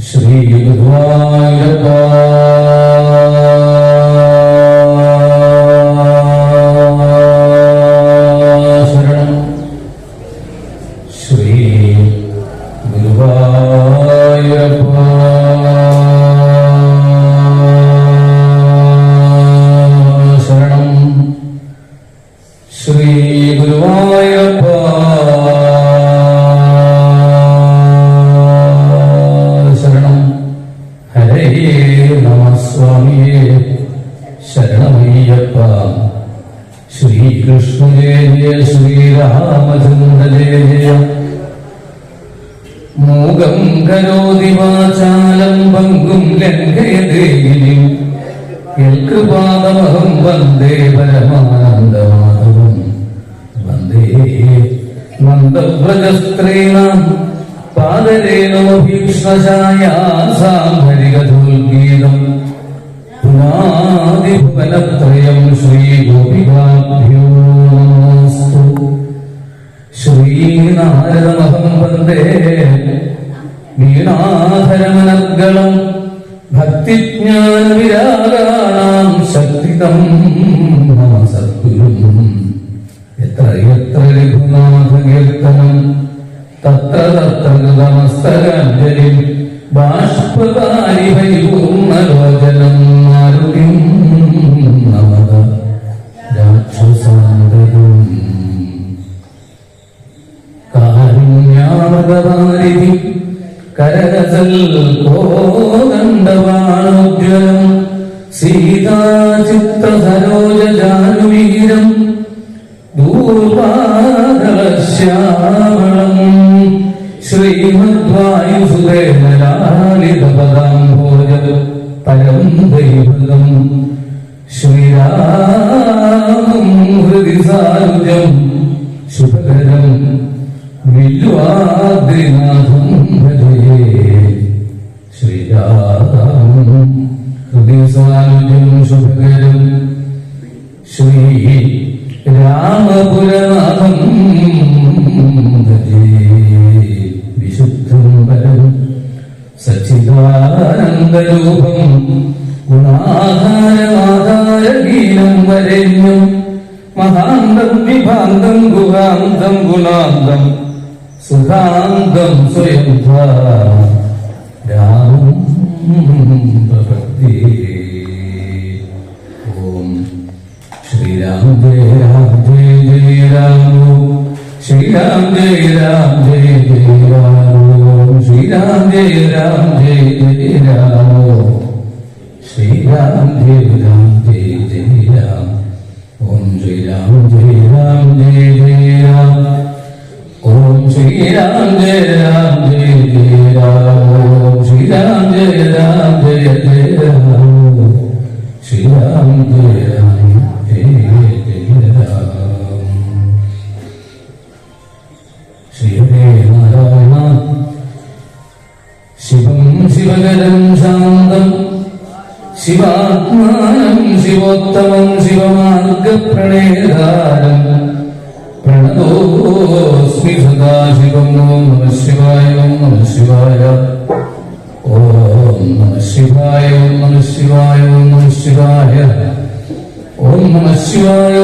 ശ്രീ ഗുരുവായൂരപ്പ മൂകം കരോതി വാചാലം പങ്കും ലംഘയതേകിനി യൽകൃപാദമഹം വന്ദേ പരമാനന്ദമാധവം വന്ദേ നന്ദവ്രജസ്ത്രീണാം പാദരേണോഭീക്ഷ്ണശായാസാംഹരികഥോൽഗീതം പുനാദിഭുവനത്രയം ശ്രീഗോപികാഭ്യോ. ശ്രീനാരദമഹം വന്ദേ വീണാധരമനർഗളം ഭക്തിജ്ഞാനവിരാഗാണാം ശക്തിതം മമ എത്ര എത്ര രഘുനാഥ കീർത്തനം തത്ര തത്ര കൃതമസ്തകാഞ്ജലി ബാഷ്പകാരി പരിപൂർണലോചനം സർവഭാരിധി കരകസൽ കോദണ്ഡവാണോദ്വലം സീതാചിത്ര സരോജാനുവീരം ഭൂപാദശ്യാമളം ശ്രീമദ്വായുസുതേനലാളിതപദാംഭോജ പരം ദൈവം ശ്രീരാ വില്വാദ്രിനാഥം ഭജയേ. ശ്രീരാമം ഹൃദി സാരുജം ശുഭകരം. ശ്രീ രാമപുരനാഥം ഭജേ വിശുദ്ധം പരം സച്ചിദാനന്ദരൂപം ഗുണാധാരമാധാരഗീനം വരേണ്യം മഹാന്തം വിഭാന്തം ഗുഹാന്തം ഗുണാന്തം സുഖാന്തം സ്വയം പ്രപദ്യേ ഓം ശ്രീരാം ജയ രാം ജയ ജയ രാമോ ശ്രീരാം ജയ രാം ജയ ജയ രാമോ ശ്രീരാം ജയ രാം ജയ ജയ രാമോ ശ്രീരാം ജയ രാം ജയ ജയ രാം ഓം ശ്രീരാം ജയ രാം ജയ ജയ ശിവാത്മാനം ശിവോത്തമം ശിവമാർഗ പ്രണേതാരം പ്രണതോസ്മി സദാശിവം ഓം നമ ശിവായ ഓം നമ ശിവായ ഓം നമ ശിവായ ഓം നമ ശിവായ ഓം നമ ശിവായ ഓം നമ ശിവായ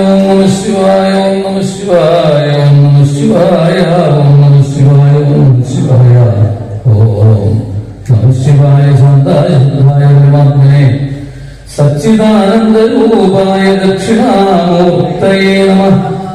ഓം നമ ശിവായ ഓം നമ ശിവായ ഓം നമ ശിവായ ഓം നമ ശിവായ ഓം നമ ശിവായ ഓം നമ ശിവായ സദാശിവായ പരമാത്മനെ സച്ചിദാനന്ദ രൂപായ ദക്ഷിണാമൂർത്തയേ നമ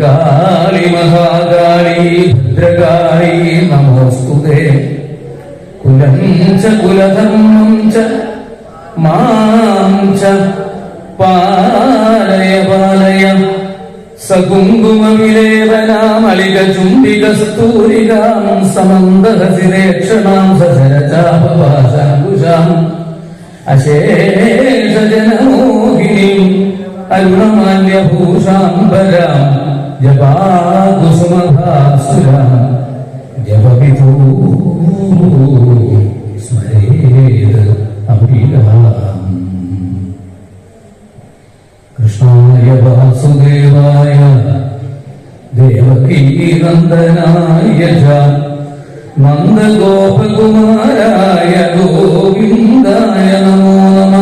കാളി മഹാകാളി ഭദ്രകാളി നമോസ്തുതേ. കുലം ച കുലധർമ്മം ച മാം ച പാലയ പാലയ. സകുങ്കുമവിലേവനാമളിക ചുംബികസ്തൂരികാം സമന്തഹസിരേക്ഷണാം സസരചാപവാസാങ്കുശാം അശേഷജനമോഹിനീം അരുണമാല്യഭൂഷാംബരാം ജപാകുസുമഭാസുരാം ജപവിധൂ സ്മരേത് അഭിരാം കൃഷ്ണായ വാസുദേവായ ദേവകീനന്ദനായ നന്ദഗോപകുമാരായ ഗോവിന്ദായ നമോ നമ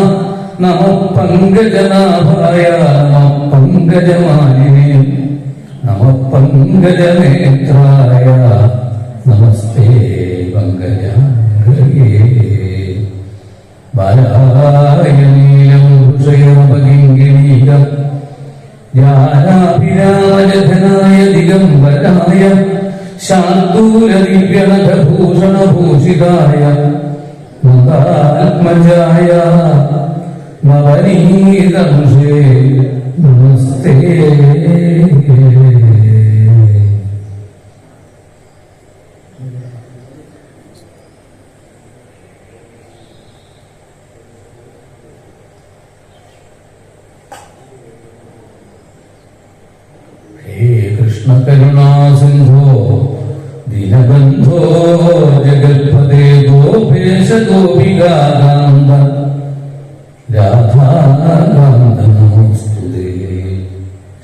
നമ പങ്കജനാഭായ നമ പങ്കജമാലിനേ പങ്കജനേത്രായ നമസ്തേ പങ്കജാംഗേ. ബാലായനീയം ഹൃഷയമപകിങ്കിണീകം ജ്ഞാനാഭിരാജധനായ ദിഗംബരായ ശാന്തൂരദിവ്യനഭൂഷണഭൂഷിതായ മതാത്മജായ നവനീതംശേ. നമസ്തേ ഹേ കൃഷ്ണ കരുണാ സിന്ധോ ദീനബന്ധോ ജഗൽപദേ ഗോപേശ ഗോപികാന്ത രാധാകാന്ത നമോസ്തുതേ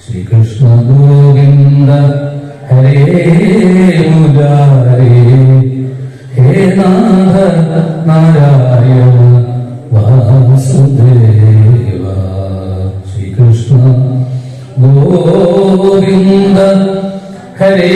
ശ്രീകൃഷ്ണ ഗോവിന്ദ ഹരേ മുരാരേ ഹേ നാഥ നാരായണ ഹരേ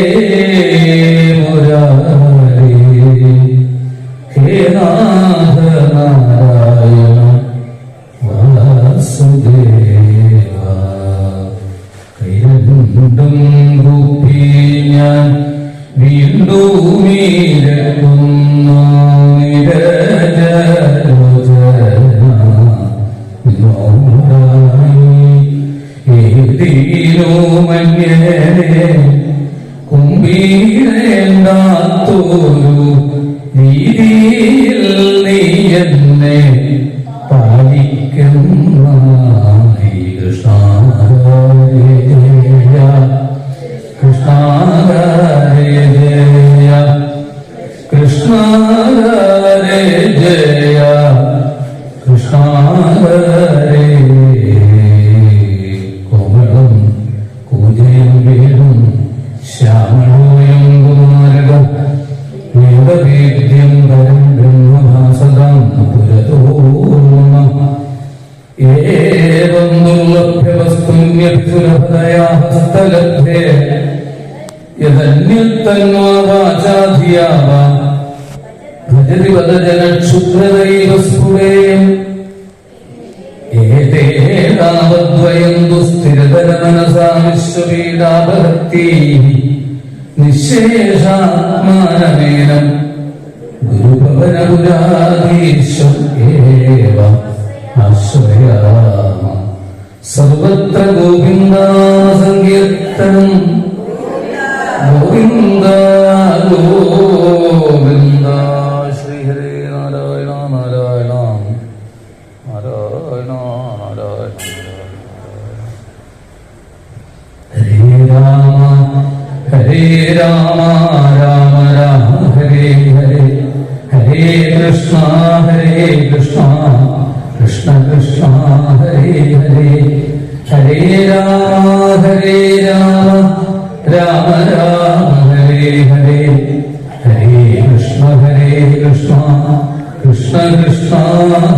സർവത്ര ഗോവിന്ദ സങ്കീർത്തനം ഗോവിന്ദ Krishna.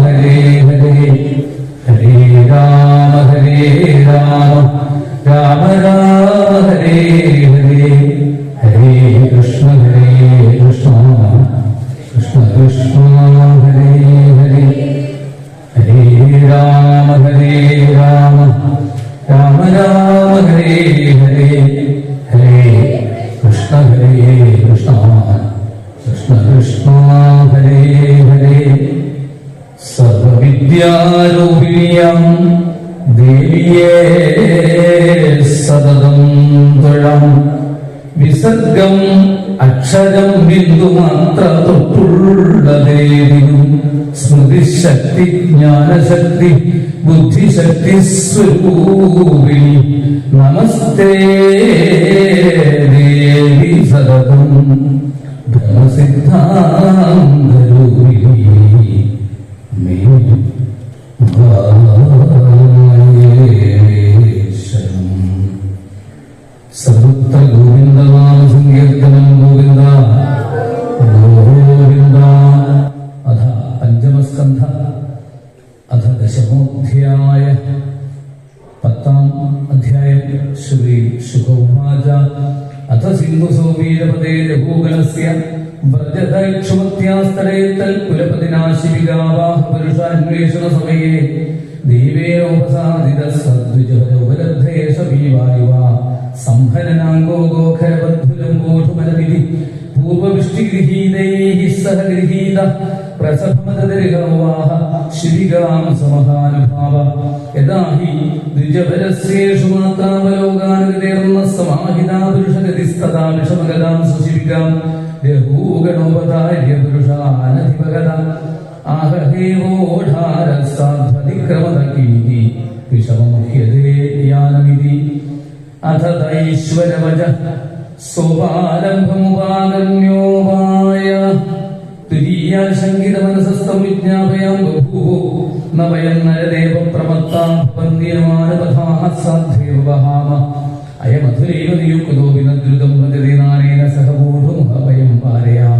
മാത്ര തൊട്ടുള്ളതേതിനും സ്മൃതിശക്തി ജ്ഞാനശക്തി ബുദ്ധിശക്തി സ്വരൂപിണി. നമസ്തേ. സൗമീരപദേ രഘൂഗണസ്യ വ്രജതക്ഷമത്യാസ്തരേ തൽകുലപതിനാശിവികാവാഹ പുരുഷാന്വേഷണ സമയേ. ദൈവേനോപസാദിത സദ്വിജോപലബ്ധേഷ ഭീവായുവ സംഹനനാംഗോ ഗോഖരബദ്ധുലംബോധുമലവിധി പൂർവവിഷ്ടിഗൃഹീതൈः സഹ ഗൃഹീത പ്രസഭമതരിഹവാഹ ശിവികാം സമഹാനുഭാവ. യഥാ ഹി ദ്വിജപരസ്യേഷു മാത്രാവലോകാനുഗതേർന്ന സമാഹിതാ പുരുഷഗതിസ്തഥാ വിഷമഗതാം സുശിവികാം രഘൂഗണോപതാര്യ പുരുഷാനധിപഗത ആഹേവോഢാരസാധ്വതിക്രമതകീതി വിഷമമുഖ്യതേ യാനമിതി. അഥ തൈശ്വരവച സോപാലംബമുപാഗമ്യോപായ തുരീയാശങ്കിതമനസസ്തം വിജ്ഞാപയാം ബഭൂവോ ന വയം നരദേവ പ്രമത്താം അയമധുരൈവ നിയുക്തോ വിനദ്രുതം നാനേന സഹ ഇതി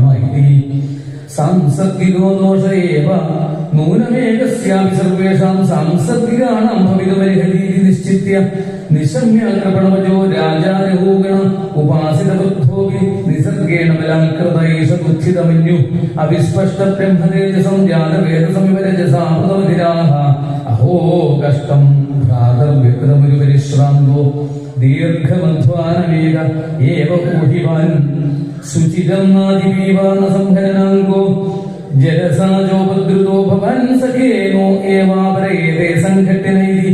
സാംസർഗികോ ദോഷ ഏവ നൂനമേകസ്യാപി സർവേഷാം സാംസർഗികാണാം ഭവിതമരിഹതീതി നിശ്ചിത്യ. നിശമ്യാഗ്രപണവജോ രാജാരഹൂഗണ ഉപാസിതബുദ്ധോപി നിസർഗേണ ബലാൽകൃതൈഷ ബുദ്ധിതമന്യു അവിസ്പഷ്ട ബ്രഹ്മതേജസം ജാതവേദസമിവരജസാമൃതമതിരാഹ അഹോ കഷ്ടം ഭ്രാതർവ്യകൃതമൊരു പരിശ്രാന്തോ ദീർഘമധ്വാനമേക ഏവ ഊഹിവാൻ സുചിരം നാദിപീവാന സംഹരനാങ്കോ ജലസാജോപദ്രുതോ ഭവൻ സഖേനോ ഏവാപരേതേ സംഘട്ടനൈതി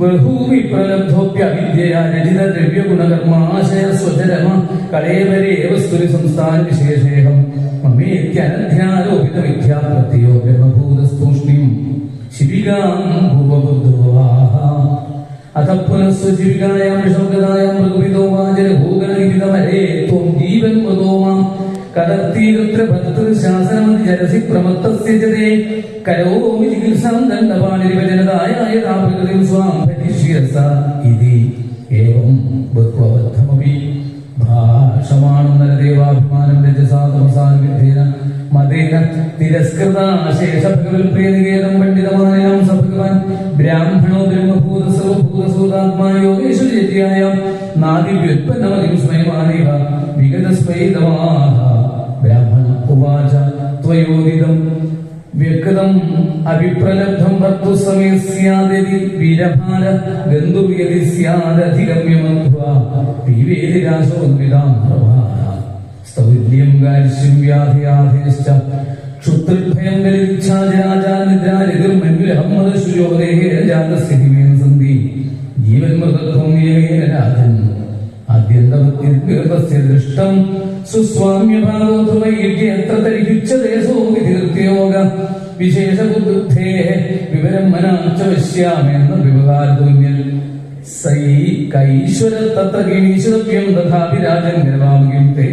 ബഹൂവി പ്രലബ്ധോപ്യവിദ്യയാ രചിത ദ്രവ്യഗുണകർമാശയ സ്വചരമ കളേവരേ വസ്തുരി സംസ്ഥാന വിശേഷേഹം മമേത്യനധ്യാരോപിത മിഥ്യാപ്രത്യോ ബ്രഹ്മഭൂതസ്തൂഷ്ണിം ശിവികാം പൂർവബുദ്ധവാഹ അഥ പുനഃസ്വജീവികായാം വിഷമഗതായാം മൃഗവിതോ വാചരഭൂഗണവിതമരേ ത്വം ജീവൻ മൃതോ മാം കടത്തീരുത്ര ഭക്തൃശാസനമതി ജരസി പ്രമത്തസ്യ ജതേ. കരോമി ചികിത്സാം ദണ്ഡപാണിരിവചനതായ യഥാപ്രകൃതിം സ്വാം ഭജിഷ്യസ ഇതി. ഏവം ബഹുവബദ്ധമപി ഭാഷമാണം നരദേവാഭിമാനം രജസാതമസാനുവിധേന മതേന തിരസ്കൃതാശേഷഭഗവൽപ്രിയനികേതം പണ്ഡിതമാനാം സ ഭഗവാൻ ബ്രാഹ്മണോ ബ്രഹ്മഭൂത സർവഭൂതസൂതാത്മാ യോഗേശ്വര്യായ നാദിവ്യുത്പന്നമതിം സ്വയമാനേവ വിഗതസ്വൈതമാഹ ബ്രാഹ്മണ ഉവാച ത്വയോദിതം വ്യക്തം അഭിപ്രലബ്ധം ഭക്തു സമയസ്യാദി വീരഭാര ഗന്ധുവ്യതി സ്യാദധിഗമ്യമധ്വാ. പീവേതി രാശോന്വിതാം പ്രഭാര സ്ഥൗല്യം ഗാരിഷ്യം വ്യാധിയാധിനിശ്ച ക്ഷുത്രിഭയം ഗലിച്ഛാചരാചാനിദ്രാരിതിർമന്യുലഹമ്മദശുയോദേഹേരജാതസ്ഥിതിമേൻ സന്ധി. ജീവൻ മൃതത്വം നിയമേന രാജൻ ആദ്യന്തമത്യസ്യ ദൃഷ്ടം സുസ്വാമ്യഭാവോ ധ്രുവൈര്യത്ര തരിഹുച്ഛതേസോ വിധികൃത്യോഗ വിശേഷബുദ്ധേ വിവരം മനാച്ച പശ്യാമെന്ന വ്യവഹാരതൂന്യൽ സൈ കൈശ്വര തത്ര കിമീശ്വരത്വം തഥാപി രാജൻ നിർവാമകിം തേ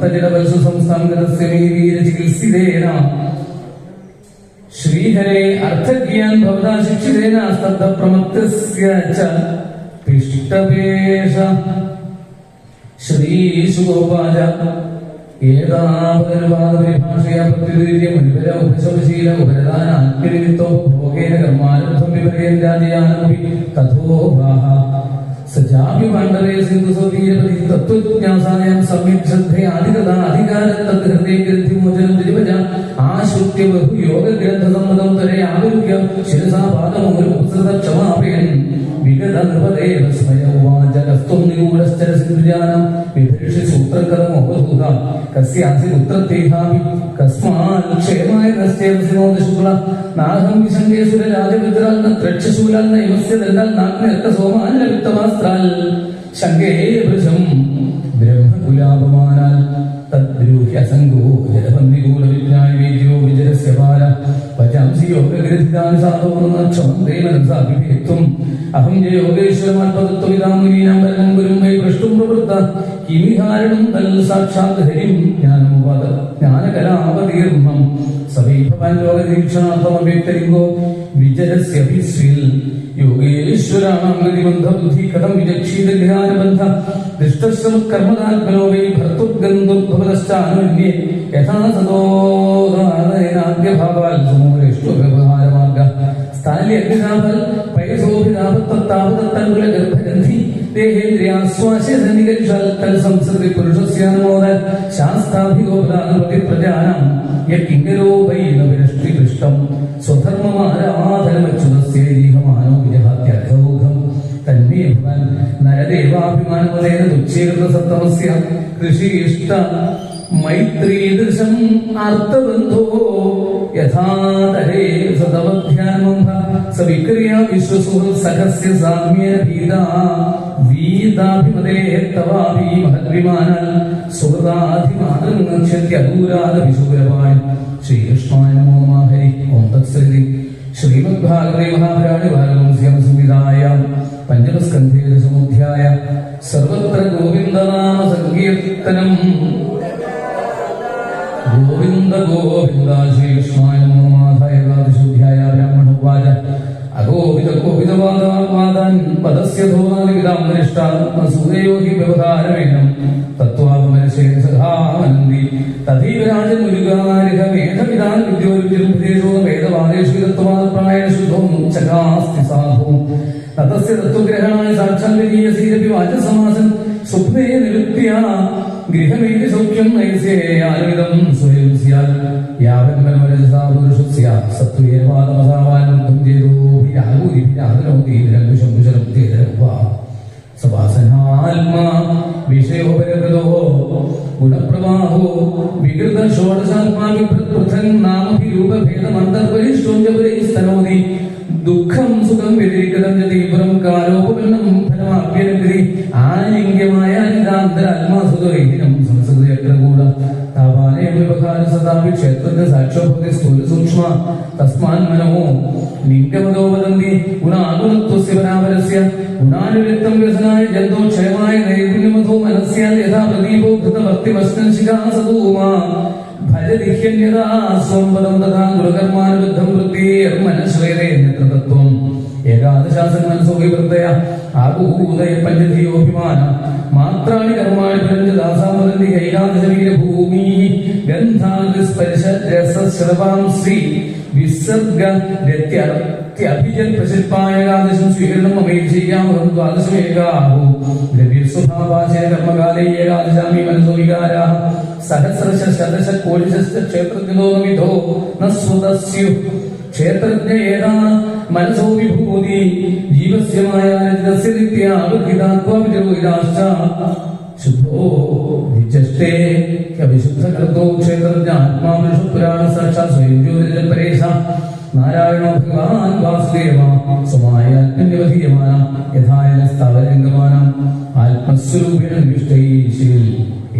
മത്തമത്തജലവത്സു സംസ്ഥാനസ്യ മേരീര ചികിത്സിതേന. ശ്രീഹരേ അർത്ഥജ്ഞാൻ ഭവതാ ശിക്ഷിതേന സ്തബ്ധ പ്രമത്തസ്യ ച പിഷ്ടപേഷ ശ്രീശുഗോപാച ഏതാപരിഭാഷയാ പ്രതിനിധ്യ മുൻപര ഉപശമശീല ഉപരദാന ആത്മനിമിത്തോ ഭോഗേന കർമാരബ്ധം വിപരീയം രാജയാനമപി തഥോഭാഹ. സജാപി പാണ്ഡവേ സിന്ധു സ്വതീയപതി തത്വജ്ഞാസായം സമ്യക് ശ്രദ്ധയാധികത അധികാരത്തത് ഹൃദയ ഗ്രന്ഥിമോചനം ദ്വിജപജ ആശ്രുത്യ ബഹു യോഗ ഗ്രന്ഥ സമ്മതം തരെ ആവിരുക്യം ശിരസാ പാദമൂലം ഉപസൃത ക്ഷമാപയൻ വിഗത നൃപദേവ സ്വയവാച കസ്ത്വം നിഗൂഢശ്ചര സിന്ധുജാനം വിഭീഷി സൂത്രകർമ്മോപഭൂത കസ്യാസി പുത്രത്തേഹാമി കസ്മാൽ ക്ഷേമായ കസ്യേവസിനോദ ശുക്ല. നാഹം വിശങ്കേശ്വര രാജപുത്രാൽ ത്രക്ഷശൂലാൽ നൈവസ്യ ദണ്ഡാൽ നാഗ്നർത്ത സോമാന വിത്തമാസ്ത്രാൽ ശങ്കേ ഭൃശം ബ്രഹ്മകുലാപമാനാൽ തദ്രൂഹ്യസംഗോ ജലബന്ധികൂലവിജ്ഞായ വേദ്യോ വിജരസ്യ ബാല വചാംസി യോഗഗ്രഥിതാൻ സാധോക്ഷമം ദേവനസാഭിഭേത്വം അഹം ജ യോഗേശ്വരമാത്മതത്വമിതാമുനീനാം പരമം ഗുരും മൈ പ്രഷ്ടും പ്രവൃത്ത കിമിഹാരണം തൽ സാക്ഷാത് ഹരിം ജ്ഞാനമുപദ ജ്ഞാനകലാപതീർമ്മം സമീപവാൻ ലോകദീക്ഷണാർത്ഥമഭ്യക്തരിങ്കോ വിജരസ്യഭിശ്രീൽ യോഗേശ്വരാണാംഗതിബന്ധ ബുദ്ധി കഥം വിചക്ഷീത ധ്യാനബന്ധ ദൃഷ്ടശ്രമ കർമ്മദാത്മനോ വൈ ഭർത്തുർഗന്ധുർഭവതശ്ചാനുന്യേ യഥാ സദോദാനേനാദ്യഭാവാൽ സമൂലേഷ്ടു വ്യവഹാരമാർഗ സ്ഥാലി അഗ്നിതാപൽ പയസോഭിതാപത്തത്താപതത്തൻകുല ഗർഭഗന്ധി ദേഹേന്ദ്രിയാസ്വാശനികൽഷൽ തൽ സംസൃതി പുരുഷസ്യാനുമോദ ശാസ്താഭിഗോപദാനപതി പ്രജാനാം യക്കിങ്കരോ വൈ നവിരഷ്ടി കൃഷ്ടം സ്വധർമ്മമാരാധനമച്യുതസ്യേഹമാനോ വിജഹാത്യഘൗഘം തന്മേ ഭവൻ സത്തമസ്യ കൃഷിയിഷ്ട മൈത്രീദൃശം അർത്ഥബന്ധോ യഥാതരേ സദവധ്യാനമംഭ സവിക്രിയ വിശ്വസുഹൃത് സഖസ്യ സാമ്യേന ഭീതാ. വീതാഭിമതേ തവാഭി മഹദ്വിമാനാൽ സുഹൃദാധിമാനം നക്ഷ്യത്യദൂരാത വിശുരവാൻ ശ്രീകൃഷ്ണായ നമോ നമഃ ഹരി. ഓം തത്സരി. ശ്രീമദ്ഭാഗവതേ മഹാപുരാണി ഭാരതം സംവിധായ പഞ്ചമസ്കന്ധേ സമുധ്യായ സർവത്ര ഗോവിന്ദനാമ സങ്കീർത്തനം ഗോവിന്ദ ഗോവിന്ദ ശ്രീകൃഷ്ണായ നമോ മാധായ ഏകാദശോധ്യായ ബ്രാഹ്മണോവാച അഗോവിത കോവിതവാദാൻ പദസ്യ ധോനാദിവിതാമനിഷ്ടാത്മസൂതയോ ഹി വ്യവഹാരമേനം തത്വാപമനശേ സഖാമനന്ദി തഥീവരാജൻ മുരുകാരിഹമേധവിതാൻ വിദ്യോരുപദേശോ വേദവാദേഷു തത്വാദപ്രായ ശുദ്ധോ ചകാസ്തി സാധു. തതസ്യ തത്വഗ്രഹണായ സാക്ഷാൽ വിജീയസീരപി വാചസമാസൻ സ്വപ്നേ നിരുത്യ ഗൃഹമേതി സൗഖ്യം നൈസ്യേയാനുവിധം സ്വയം സ്യാൽ. യാവന്മനോരജസാ പുരുഷസ്യ സത്വേനവാദമസാവാൻ ബുദ്ധം ചെയ്തോ ഭിരാകൂരിഭിരാതനോതി വിരംകുശം കുശലം തേജരംവാ സവാസനാത്മാ വിഷയോപരകൃതോ ഗുണപ്രവാഹോ വികൃത ഷോഡശാത്മാ പൃഥൻ നാമഭിരൂപഭേദമന്തർപരിഷ്ടോഞ്ച ദുഃഖം സുഖം വ്യതിരിക്തം തീവ്രം കാലോപകരണം ഫലമാഭ്യനഗരി ആലിംഗ്യമായ അനിതാന്തരാത്മാസുതൈനം സംസ്കൃതയഗ്രകൂട താപാലയ വ്യവഹാര സദാപി ക്ഷേത്രജ്ഞ സാക്ഷോഭതി സ്ഥൂല സൂക്ഷ്മ. തസ്മാൻ മനോ ലിംഗമതോ വദന്തി ഗുണാഗുണത്വസ്യ പരാപരസ്യ ഗുണാനുരക്തം വ്യസനായ ജന്തോ ക്ഷയമായ നൈപുണ്യമതോ മനസ്യാൽ യഥാ പ്രദീപോ ധൃതഭക്തിമസ്കൻശികാ സദൂമാ ഭജതിഹ്യന്യതാ സ്വംപദം തഥാ ഗുരുകർമാനുബദ്ധം വൃത്തിർമനശ്രേതേ നേതൃത്വം ഏകാദശാസൻ മനസ്സോ വിവൃത്തയ ആകൂതയ മാത്രാണി കർമാണി പഞ്ചദാസാമദന്തി ഏകാദശവീര ഭൂമി. ഗന്ധാതി സ്പർശ രസ ശ്രവാംശ്രീ വിസർഗ ഏകാദശം സ്വീകരണം അമേക്ഷിക്കാമഹം ദ്വാദശമേകാഹു. ദ്രവ്യസ്വഭാവാചേ കർമ്മകാലേ ഏകാദശാമി മനസ്സോ വികാരാ സഹസ്രശ ശതശ കോടിശശ്ച ക്ഷേത്രജ്ഞോ വിധോ ന ക്ഷേത്രജ്ഞ ഏതാണ് മനസോ വിഭൂതി ജീവസ്യമായ ശുദ്ധോ വിചഷ്ടേ അവിശുദ്ധകർത്തോ ക്ഷേത്രജ്ഞ ആത്മാവിഷു പുരാണ സ്വയം ജ്യോതിരജ പരേശ നാരായണോ ഭഗവാൻ വാസുദേവ സ്വമായ ആത്മനിവധീയമാന യഥായ സ്ഥാവരംഗമാന ആത്മസ്വരൂപേണ നിഷ്ഠൈശീൽ एवं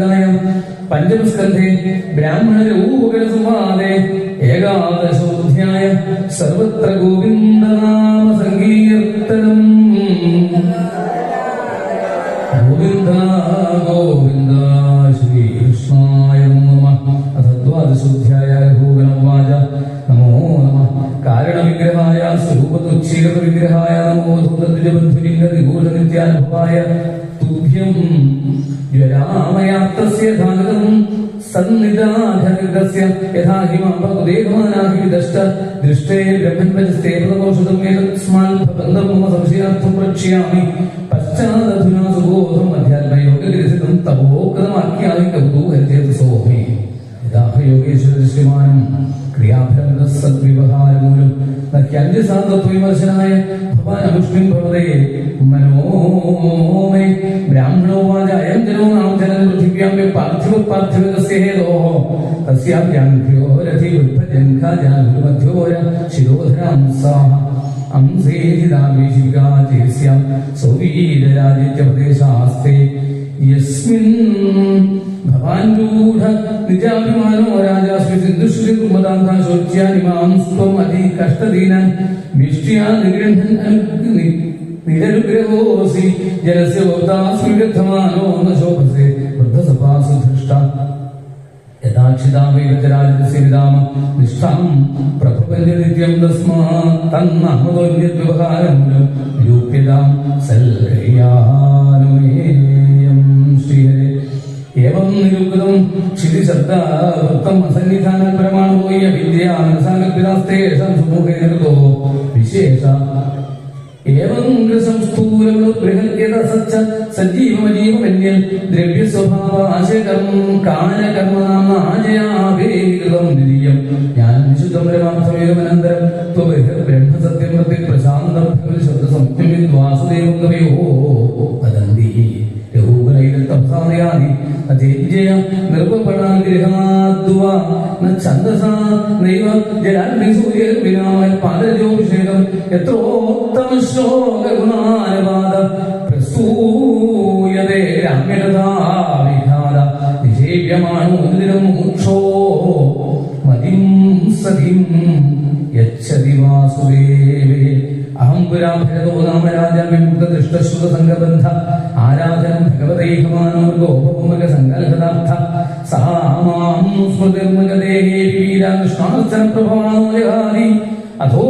സ്യാം സംവിധായ പഞ്ചമസ്കന്ധേ ബ്രാഹ്മണരൂപകര സംവാദേ ഏകാദശോധ്യായ സർവത്ര ഗോവിന്ദനാമ. ഏതസ്മാൽ സംശയാർത്ഥം പ്രക്ഷ്യാമി. പശ്ചാത്തധുനാ സുബോധം കൗതൂഹരചേത് സോമേ യോഗേശ്വരശ്രീമാനം ക്രിയാഭരണ സദ്വ്യവഹാരമൂലം നക്യന്യസാന്തത്വവിമർശനായ ഭവാനപുഷ്മിൻ ഭവതേ മനോമേ ബ്രാഹ്മണോ വാചായം ജനോ നാം ജനം പൃഥിവ്യാം പാർത്ഥിവ പാർത്ഥിവകസ്യ ഹേതോഃ തസ്യാഭ്യാഭ്യോ രഥി വിഭജൻഖാജാനുമധ്യോര ശിരോധരാം സാഹ അംസേഹിതാവേശികാചേസ്യാം സൗവീരരാജിത്യപദേശാസ്തേ യസ്മിൻ നിരനുഗ്രഹോസി ജലസ്യ വോക്താസ്മി വ്യർത്ഥമാനോ ന ശോഭസേ വൃദ്ധസഭാസു ധൃഷ്ട. യഥാക്ഷിതാമൈവചരാജസ്യവിതാമ നിഷ്ഠാം പ്രഭുപഞ്ച നിത്യം തസ്മാത് തന്നഹൃദോന്യവ്യവഹാരമൂലം നിരൂപ്യതാം സൽകര്യാനുമേയം ഏവം വാസുദേവ കവിയോ അത ഛന്ദസാ നൈവ ജലാഗ്നിസൂര്യർവിനാമൽ പാദജോഭിഷേകം യത്രോത്തമ ശ്ലോകഗുണാനുവാദ പ്രസൂയതേ രാമ്യകഥാവിഘാത നിഷേവ്യമാണോ നിരം മോക്ഷോ. മതിം സതിം യച്ഛതി വാസുദേവേ. അഹം പുരാ ഭഗവോ നാമ രാജ വിമുക്ത ദൃഷ്ടശ്രുത സംഗബന്ധ ആരാധനം ഭഗവതൈഹമാനോ ഗോപകുമക സങ്കൽഹതാർത്ഥ. സാമാം ജഗാതി അധോ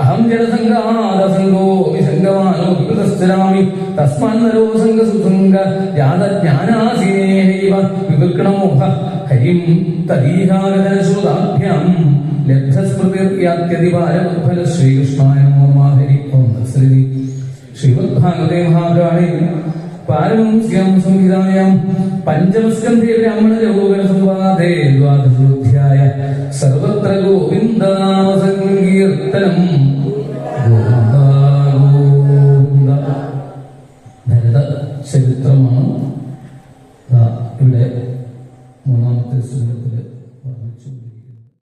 അഹം ജനസംഗാദസംഗോ വിസംഗമാനോ വികൃതസ്ഥരാമി. തസ്മാന്നരോ സംഗസുസംഗ ജാതജ്ഞാനാസീനേനൈവ വിവൃക്കണമോഹ ഹരിം തദീഹാരദനശ്രുതാഭ്യാം ലബ്ധസ്മൃതിർയാത്യതിപാരമുദ്ഫല ശ്രീകൃഷ്ണായ നമോ ഹരി ഓം ശ്രീമദ്ഭാഗവതേ മഹാപുരാണേ. പാരമംസ്യാം സംഹിതായാം പഞ്ചമസ്കന്ധേ ബ്രാഹ്മണ ലഘൂകര സംവാദേ. ദ്വാദശോധ്യായ സർവത്ര ഗോവിന്ദനാമ സങ്കീർത്തനം